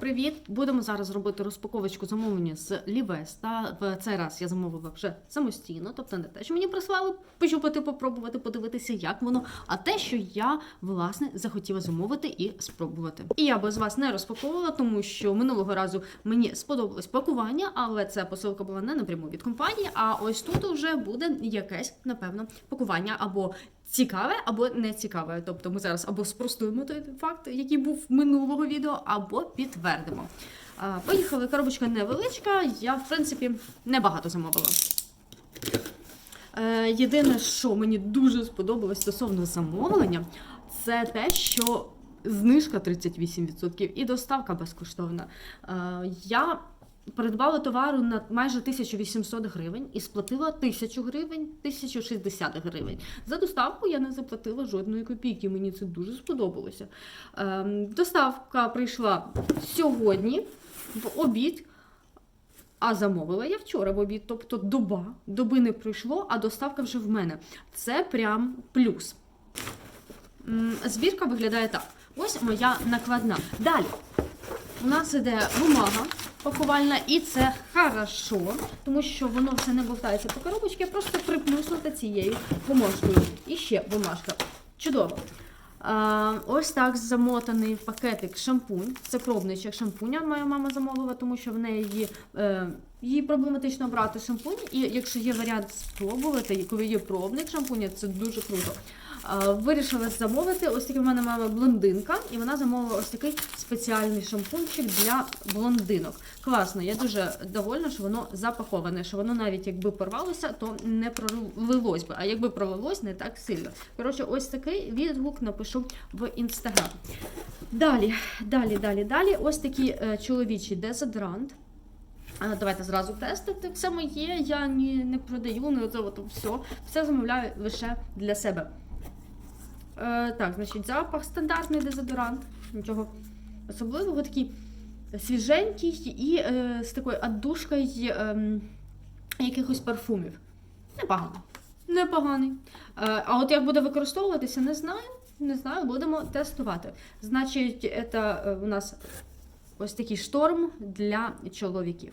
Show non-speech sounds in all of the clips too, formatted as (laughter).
Привіт! Будемо зараз робити розпаковочку замовлення з Лівеста. В цей раз я замовила вже самостійно, тобто не те, що мені прислали пощупати, попробувати, подивитися, як воно, а те, що я власне захотіла замовити і спробувати. І я без вас не розпаковувала, тому що минулого разу мені сподобалось пакування, але ця посилка була не напряму від компанії. А ось тут вже буде якесь, напевно, пакування або цікаве, або не цікаве. Тобто ми зараз або спростуємо той факт, який був минулого відео, або підтвердимо. Поїхали, коробочка невеличка. Я, в принципі, небагато замовила. Е, єдине, що мені дуже сподобалось стосовно замовлення, це те, що знижка 38% і доставка безкоштовна. Е, я придбала товару на майже 1800 гривень і сплатила 1000 гривень, 1060 гривень. За доставку я не заплатила жодної копійки. Мені це дуже сподобалося. Е, доставка прийшла сьогодні в обід. А замовила я вчора в обід, тобто доба, доби не пройшло, а доставка вже в мене. Це прям плюс. Збірка виглядає так. Ось моя накладна. Далі у нас іде бумага пакувальна, і це хорошо, тому що воно все не болтається по коробочці, просто приплюснуте цією бумажкою. І ще бумажка. Чудово. А, ось так замотаний пакетик шампунь. Це пробничок шампуня. Моя мама замовила, тому що в неї е, їй проблематично брати шампунь. І якщо є варіант спробувати, коли є пробник шампуня, це дуже круто. Вирішила замовити. Ось таки в мене мама блондинка, і вона замовила ось такий спеціальний шампунчик для блондинок. Класно, я дуже довольна, що воно запаковане, що воно навіть якби порвалося, то не пролилось би. А якби пролилось, не так сильно. Коротше, ось такий відгук напишу в інстаграм. Далі, далі, далі, далі. Ось такий е, чоловічий дезодорант. Давайте зразу тестити. Все моє, я ні, не продаю, не оце все. Все замовляю лише для себе. Е, так, значить, запах стандартний дезодорант. Нічого особливого, такий свіженький і е, з такою отдушкою ем, якихось парфумів. Непоганий. Непоганий. Е, а от як буде використовуватися, не знаю. Не знаю, будемо тестувати. Значить, це е, у нас ось такий шторм для чоловіків.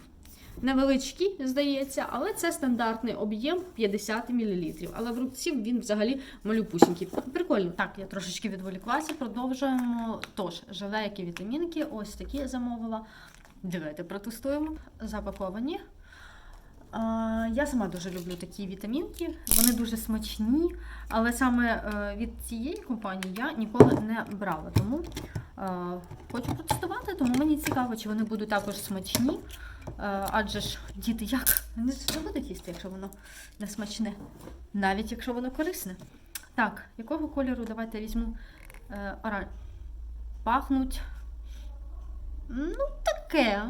Невеличкий, здається, але це стандартний об'єм 50 мл. Але в руці він взагалі малюпусінький. Прикольно. Так, я трошечки відволіклася. Продовжуємо. Тож, желе, вітамінки, ось такі я замовила. Давайте протестуємо. Запаковані. Я сама дуже люблю такі вітамінки, вони дуже смачні, але саме е, від цієї компанії я ніколи не брала. Тому хочу протестувати, тому мені цікаво, чи вони будуть також смачні. Адже ж діти як? Вони ж не будуть їсти, якщо воно не смачне, навіть якщо воно корисне. Так, якого кольору давайте візьму е, оран... Пахнуть. Ну, таке.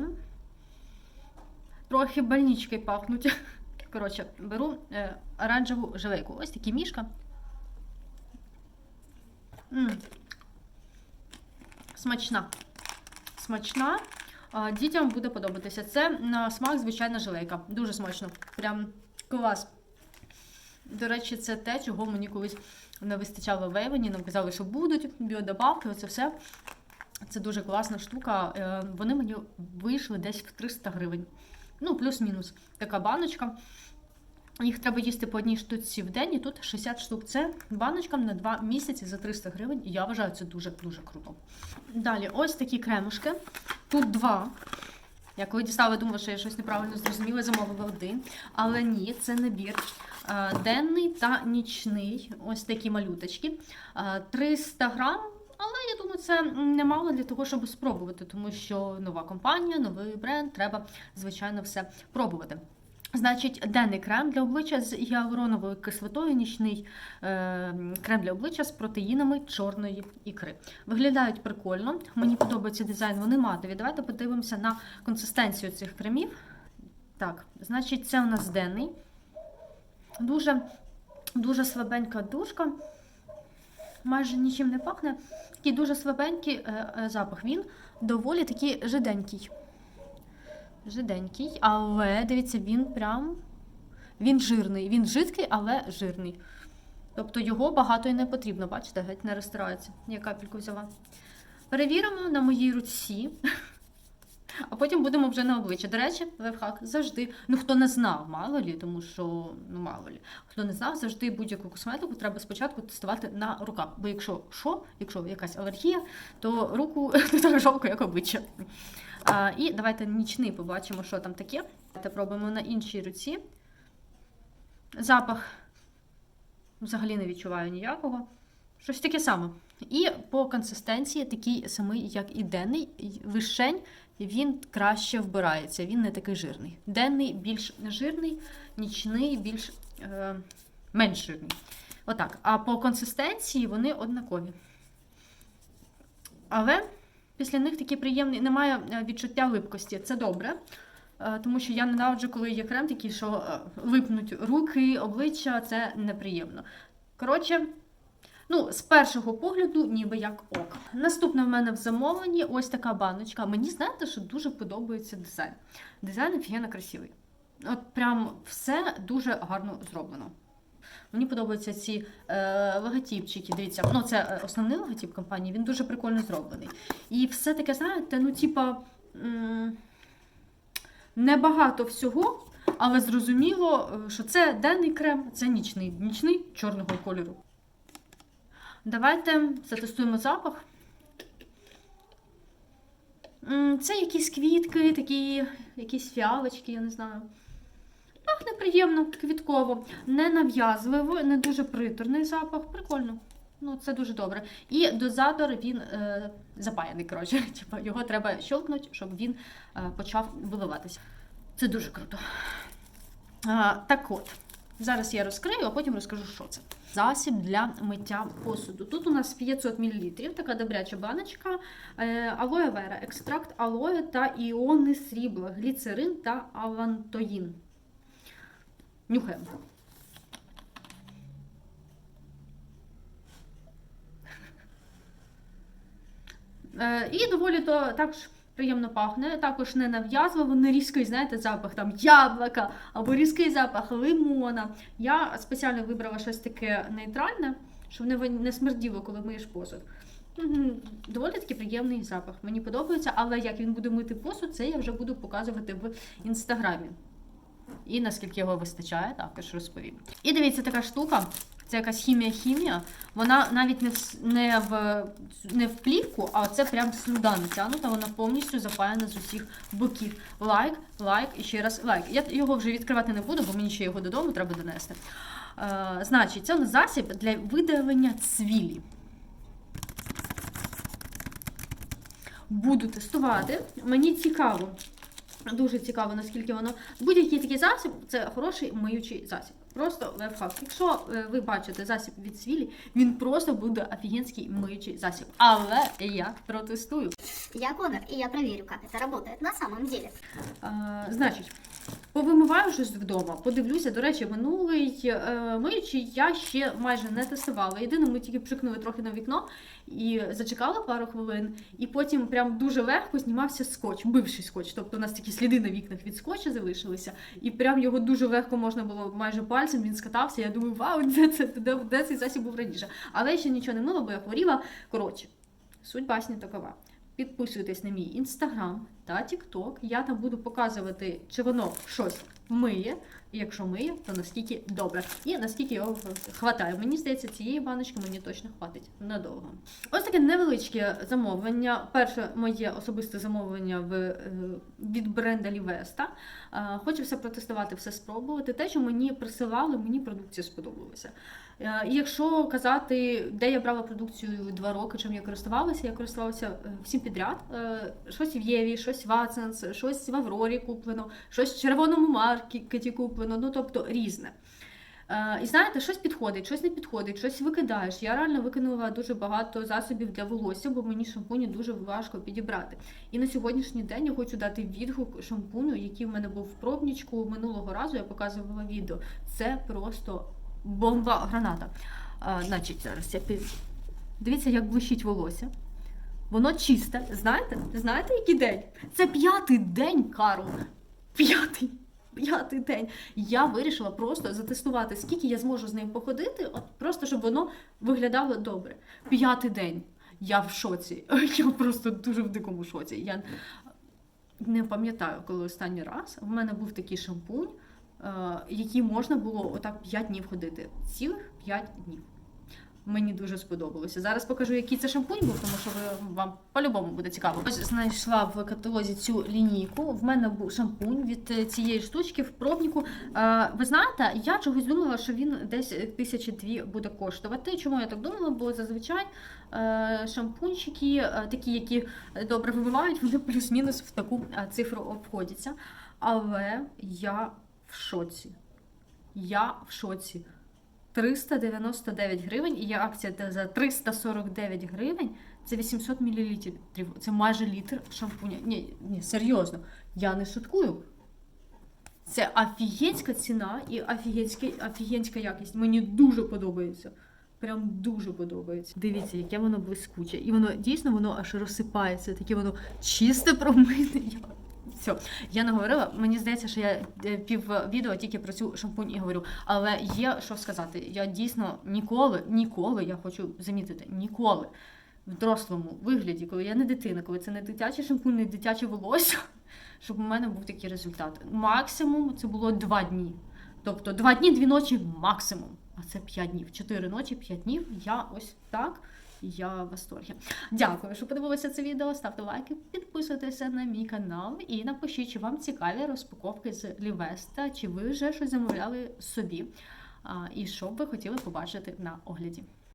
Трохи больничкою пахнуть. (laughs) Коротше, беру е, оранжеву жилейку. Ось такі мішка. Смачна. Смачна. Дітям буде подобатися. Це на смак звичайна жилейка. Дуже смачно. Прям клас. До речі, це те, чого мені колись не вистачало в Ейвені. Нам казали, що будуть біодобавки, оце все. Це дуже класна штука. Е, Вони мені вийшли десь в 300 гривень. Ну, плюс-мінус. Така баночка. Їх треба їсти по одній штуці в день, і тут 60 штук. Це баночка на 2 місяці за 300 гривень. Я вважаю, це дуже-дуже круто. Далі, ось такі кремушки. Тут два. Я коли дістала, думала, що я щось неправильно зрозуміла, замовила один. Але ні, це набір е, денний та нічний. Ось такі малюточки. Е, 300 грам. Але я думаю, це немало для того, щоб спробувати, тому що нова компанія, новий бренд, треба, звичайно, все пробувати. Значить, денний крем для обличчя з гіалуроновою кислотою, нічний е, крем для обличчя з протеїнами чорної ікри. Виглядають прикольно. Мені подобається дизайн, вони матові. Давайте подивимося на консистенцію цих кремів. Так, значить, це у нас денний. Дуже, дуже слабенька душка. Майже нічим не пахне. Такий дуже слабенький е, е, запах. Він доволі такий жиденький. Жиденький, але дивіться, він прям. Він жирний. Він жидкий, але жирний. Тобто його багато і не потрібно, бачите, геть не розтирається. Я капельку взяла. Перевіримо на моїй руці. А потім будемо вже на обличчя. До речі, лайфхак завжди. Ну хто не знав, мало лі, тому що ну мало лі. Хто не знав, завжди будь-яку косметику треба спочатку тестувати на руках. Бо якщо що, якщо якась алергія, то руку (laughs) так жалко, як обличчя. А, і давайте нічний побачимо, що там таке. Давайте пробуємо на іншій руці. Запах взагалі не відчуваю ніякого. Щось таке саме. І по консистенції такий самий, як і денний, вишень, він краще вбирається, він не такий жирний. Денний більш жирний, нічний більш е, менш жирний. Отак. А по консистенції вони однакові. Але після них такий приємний, немає е, відчуття липкості. Це добре. Е, Тому що я ненавиджу, коли є крем такий, що е, липнуть руки, обличчя, це неприємно. Коротше, ну, з першого погляду, ніби як ок. Наступне в мене в замовленні ось така баночка. Мені знаєте, що дуже подобається дизайн. Дизайн офігенно красивий. От прям все дуже гарно зроблено. Мені подобаються ці е, логотипчики. Дивіться, ну це е, основний логотип компанії, він дуже прикольно зроблений. І все таке, знаєте, ну, типа, небагато всього, але зрозуміло, е, що це денний крем, це нічний, нічний чорного кольору. Давайте затестуємо запах. Це якісь квітки, такі, якісь фіалочки, я не знаю. Пахне приємно, квітково, не нав'язливо, не дуже приторний запах. Прикольно. Ну, це дуже добре. І дозатор він е, запаяний, коротше. (laughs) Типа, його треба щелкнути, щоб він е, почав виливатися. Це дуже круто. А, так от, зараз я розкрию, а потім розкажу, що це. Засіб для миття посуду. Тут у нас 500 мл, така добряча баночка, е, алоє вера, екстракт алоє та іони срібла, гліцерин та авантоїн. Нюхаємо. Е, і доволі то також приємно пахне, також не нав'язливо, не різкий, знаєте, запах там яблука або різкий запах лимона. Я спеціально вибрала щось таке нейтральне, щоб не, не смерділо, коли миєш посуд. Доволі таки приємний запах. Мені подобається, але як він буде мити посуд, це я вже буду показувати в інстаграмі. І наскільки його вистачає, також розповім. І дивіться, така штука. Це якась хімія-хімія. Вона навіть не в, не в, не в плівку, а це прям слюда натягнута, вона повністю запаяна з усіх боків. Лайк, лайк і ще раз лайк. Я його вже відкривати не буду, бо мені ще його додому треба донести. Е, значить, це засіб для видалення цвілі. Буду тестувати. Мені цікаво. Дуже цікаво, наскільки воно. Будь-який такий засіб це хороший миючий засіб. Просто лайфхак. Якщо е, ви бачите засіб від свілі, він просто буде офігенський миючий засіб. Але я протестую. Я Конор, и я проверю, как это работает на самом деле. А, значить, повимиваю щось вдома. Подивлюся, до речі, минулий е, миючий я ще майже не тестувала. Єдине, ми тільки пшикнули трохи на вікно і зачекала пару хвилин, і потім прям дуже легко знімався скотч, бивший скотч. Тобто у нас такі сліди на вікнах від скотча залишилися, і прям його дуже легко можна було майже пальцем. Він скатався. Я думаю, вау, де це де, де цей засіб був раніше. Але ще нічого не мила, бо я хворіла. Коротше, суть басні такова. Підписуйтесь на мій інстаграм та тікток. Я там буду показувати, чи воно щось миє. І якщо миє, то наскільки добре. І наскільки його хватає. Мені здається, цієї баночки мені точно хватить надовго. Ось таке невеличке замовлення. Перше моє особисте замовлення в, е, від бренда Лівеста. Е, Хочу все протестувати, все спробувати. Те, що мені присилали, мені продукція сподобалася. Е, якщо казати, де я брала продукцію два роки, чим я користувалася, я користувалася всім підряд. Щось в Єві, щось в Аценс, щось в Аврорі куплено, щось в червоному маркеті куплено, ну тобто різне. Е, І знаєте, щось підходить, щось не підходить, щось викидаєш. Я реально викинула дуже багато засобів для волосся, бо мені шампуні дуже важко підібрати. І на сьогоднішній день я хочу дати відгук шампуню, який в мене був в пробнічку минулого разу. Я показувала відео. Це просто бомба граната. А, значить, зараз я пів... Дивіться, як блищить волосся. Воно чисте. Знаєте? Знаєте, який день? Це п'ятий день, Карл. П'ятий. П'ятий день. Я вирішила просто затестувати, скільки я зможу з ним походити, от просто щоб воно виглядало добре. П'ятий день. Я в шоці. (laughs) Я просто дуже в дикому шоці. Я не пам'ятаю, коли останній раз в мене був такий шампунь, е, який можна було отак 5 днів ходити. Цілих 5 днів. Мені дуже сподобалося. Зараз покажу, який це шампунь був, тому що ви, вам по-любому буде цікаво. Ось знайшла в каталозі цю лінійку. В мене був шампунь від е, цієї штучки в пробнику. Е, ви знаєте, я чогось думала, що він десь тисячі дві буде коштувати. Чому я так думала? Бо зазвичай е, шампунчики, такі, які добре вимивають, вони плюс-мінус в таку цифру обходяться. Але я в шоці. Я в шоці. 399 гривень, і є акція за 349 гривень. Це 800 мл. Це майже літр шампуня. Ні, ні, серйозно, я не шуткую. Це офігенська ціна і офігенська якість. Мені дуже подобається. Прям дуже подобається. Дивіться, яке воно блискуче. І воно дійсно воно аж розсипається. Таке воно чисте промите. Все, я не говорила. Мені здається, що я е, пів відео тільки про цю шампунь і говорю. Але є що сказати. Я дійсно ніколи, ніколи, я хочу замітити, ніколи в дорослому вигляді, коли я не дитина, коли це не дитячий шампунь, не дитяче волосся, (laughs) щоб у мене був такий результат. Максимум це було два дні. Тобто два дні, дві ночі максимум. А це п'ять днів. Чотири ночі, п'ять днів. Я ось так. Я в восторгі. Дякую, що подивилися це відео. Ставте лайки, підписуйтеся на мій канал і напишіть, чи вам цікаві розпаковки з Лівеста, чи ви вже щось замовляли собі, і що б ви хотіли побачити на огляді.